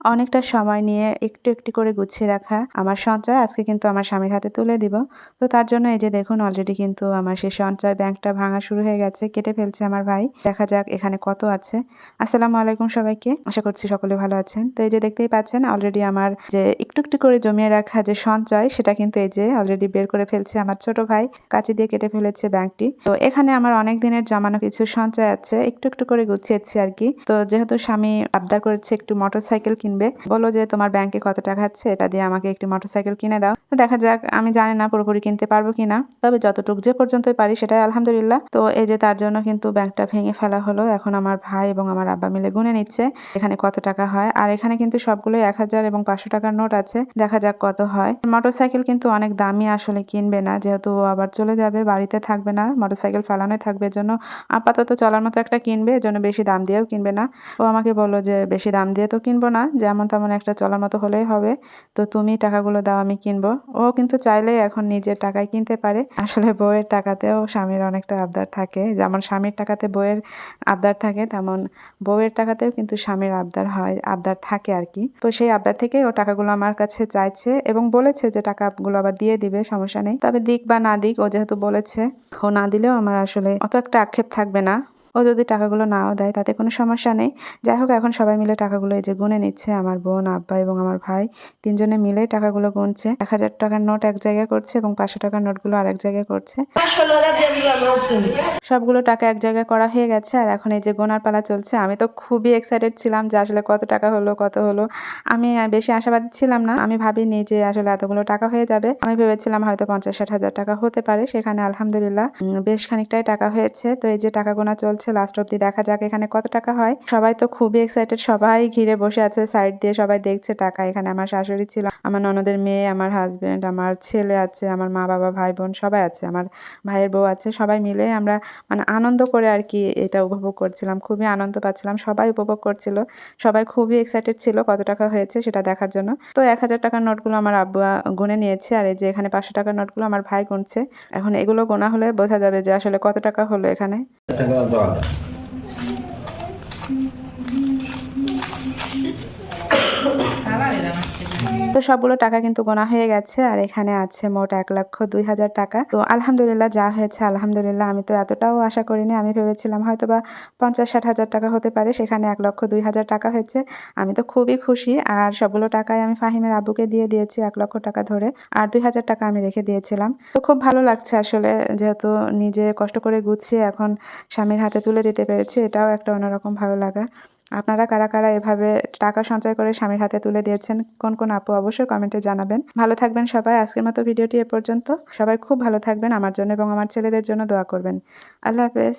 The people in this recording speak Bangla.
অনেকটা সময় নিয়ে একটু একটু করে গুছিয়ে রাখা আমার সঞ্চয়। আজকে কিন্তু আমার স্বামীর হাতে তুলে দিব। তো তার জন্য এই যে দেখুন অলরেডি কিন্তু আমার সেই সঞ্চয় ব্যাংকটা ভাঙা শুরু হয়ে গেছে, কেটে ফেলছে আমার ভাই। দেখা যাক এখানে কত আছে। আসসালামু আলাইকুম সবাইকে। আশা করছি সকলে ভালো আছেন। তো এই যে দেখতেই পাচ্ছেন অলরেডি আমার যে একটু একটু করে জমিয়ে রাখা যে সঞ্চয়, সেটা কিন্তু এই যে অলরেডি বের করে ফেলছে আমার ছোট ভাই। কাঁচি দিয়ে কেটে ফেলেছে ব্যাংকটি। তো এখানে আমার অনেক দিনের জমানো কিছু সঞ্চয় আছে, একটু একটু করে গুছিয়েছি আর কি। তো যেহেতু স্বামী আবদার করেছে একটু মোটরসাইকেল কিনবে। বলো যে, তোমার ব্যাংকে কত টাকা আছে? এটা দিয়ে আমাকে একটি মোটরসাইকেল কিনে দাও। তো দেখা যাক, আমি জানি না পুরোপুরি কিনতে পারব কিনা। তবে যতটুকু যে পর্যন্তই পারি, সেটাই আলহামদুলিল্লাহ। তো এই যে, তার জন্য কিন্তু ব্যাংকটা ভেঙে ফেলা হলো। এখন আমার ভাই এবং আমার আব্বা মিলে গুনে নিচ্ছে। এখানে কত টাকা হয়? আর এখানে কিন্তু সবগুলো এক হাজার এবং পাঁচশো টাকার নোট আছে। দেখা যাক কত হয়। মোটরসাইকেল কিন্তু অনেক দামি আসলে কিনবে না। যেহেতু আবার চলে যাবে, বাড়িতে থাকবে না। মোটরসাইকেল ফেলানোই থাকবে জন্য। আপাতত চলার মতো একটা কিনবে এজন্য বেশি দাম দিয়েও কিনবে না। ও আমাকে বলল যে, বেশি দাম দিয়ে তো কিনবো না। যেমন তেমন একটা চলার মতো হলেই হবে। তো তুমি টাকাগুলো দাও, আমি কিনবো। ও কিন্তু চাইলেই এখন নিজের টাকায় কিনতে পারে। আসলে বউয়ের টাকাতেও স্বামীর অনেকটা আবদার থাকে। যেমন স্বামীর টাকাতে বউয়ের আবদার থাকে, তেমন বউয়ের টাকাতেও কিন্তু স্বামীর আবদার হয়, আবদার থাকে আর কি। তো সেই আবদার থেকে ও টাকাগুলো আমার কাছে চাইছে এবং বলেছে যে টাকাগুলো আবার দিয়ে দিবে, সমস্যা নেই। তবে দিক বা না দিক ও যেহেতু বলেছে, ও না দিলেও আমার আসলে অত একটা আক্ষেপ থাকবে না। ও যদি টাকাগুলো নাও দেয়, তাতে কোনো সমস্যা নেই। যাই হোক, এখন সবাই মিলে টাকাগুলো এই যে গুনে নিচ্ছে, আমার বোন, আব্বা এবং আমার ভাই। তিনজনে মিলে টাকাগুলো গুনছে। এক হাজার টাকার নোট এক জায়গায় করছে এবং পাঁচশো টাকার নোটগুলো আরেক জায়গায় করছে। সবগুলো টাকা এক জায়গায় করা হয়ে গেছে আর এখন এই যে গোনার পালা চলছে। আমি তো খুবই এক্সাইটেড ছিলাম যে আসলে কত টাকা হলো, কত হলো। আমি বেশি আশাবাদী ছিলাম না। আমি ভাবিনি যে আসলে এতগুলো টাকা হয়ে যাবে। আমি ভেবেছিলাম হয়তো পঞ্চাশ ষাট হাজার টাকা হতে পারে। সেখানে আলহামদুলিল্লাহ বেশ খানিকটাই টাকা হয়েছে। তো এই যে টাকা গোনা চলছে লাস্ট অব্দি দেখা যাক এখানে কত টাকা হয়। সবাই তো খুবই এক্সাইটেড সবাই ঘিরে বসে আছে সাইড দিয়ে সবাই দেখছে টাকা। এখানে আমার শাশুড়ি ছিল, আমার ননদের মেয়ে, আমার হাজব্যান্ড আমার ছেলে আছে, আমার মা বাবা, ভাই বোন সবাই আছে, আমার ভাইয়ের বউ আছে, সবাই মিলে আমরা মানে আনন্দ করে আর কি এটা উপভোগ করছিলাম, খুবই আনন্দ পাচ্ছিলাম, সবাই উপভোগ করছিল, সবাই খুবই এক্সাইটেড ছিল কত টাকা হয়েছে সেটা দেখার জন্য। তো এক হাজার টাকার নোটগুলো আমার আব্বু গুনে নিয়েছে আর এই যে এখানে পাঁচশো টাকার নোটগুলো আমার ভাই গুনছে। এখন এগুলো গোনা হলে বোঝা যাবে যে আসলে কত টাকা হলো এখানে। টাকা দল তো সবগুলো টাকা কিন্তু গোনা হয়ে গেছে আর এখানে আছে মোট এক লক্ষ দুই হাজার টাকা। তো আলহামদুলিল্লাহ যা হয়েছে আলহামদুলিল্লাহ, আমি তো এতটাও আশা করিনি। আমি ভেবেছিলাম হয়তো বা পঞ্চাশ ষাট হাজার টাকা হতে পারে, সেখানে এক লক্ষ দুই হাজার টাকা হয়েছে। আমি তো খুবই খুশি আর সবগুলো টাকাই আমি ফাহিমের আব্বুকে দিয়ে দিয়েছি এক লক্ষ টাকা ধরে আর দুই হাজার টাকা আমি রেখে দিয়েছিলাম। তো খুব ভালো লাগছে আসলে, যেহেতু নিজে কষ্ট করে গুছিয়ে এখন স্বামীর হাতে তুলে দিতে পেরেছি, এটাও একটা অন্যরকম ভালো লাগা। আপনারা কারা কারা এভাবে টাকা সঞ্চয় করে স্বামীর হাতে তুলে দিয়েছেন, কোন কোন আপু অবশ্যই কমেন্টে জানাবেন। ভালো থাকবেন সবাই, আজকের মতো ভিডিওটি এ পর্যন্ত। সবাই খুব ভালো থাকবেন আমার জন্য এবং আমার ছেলেদের জন্য দোয়া করবেন। আল্লাহ হাফেজ।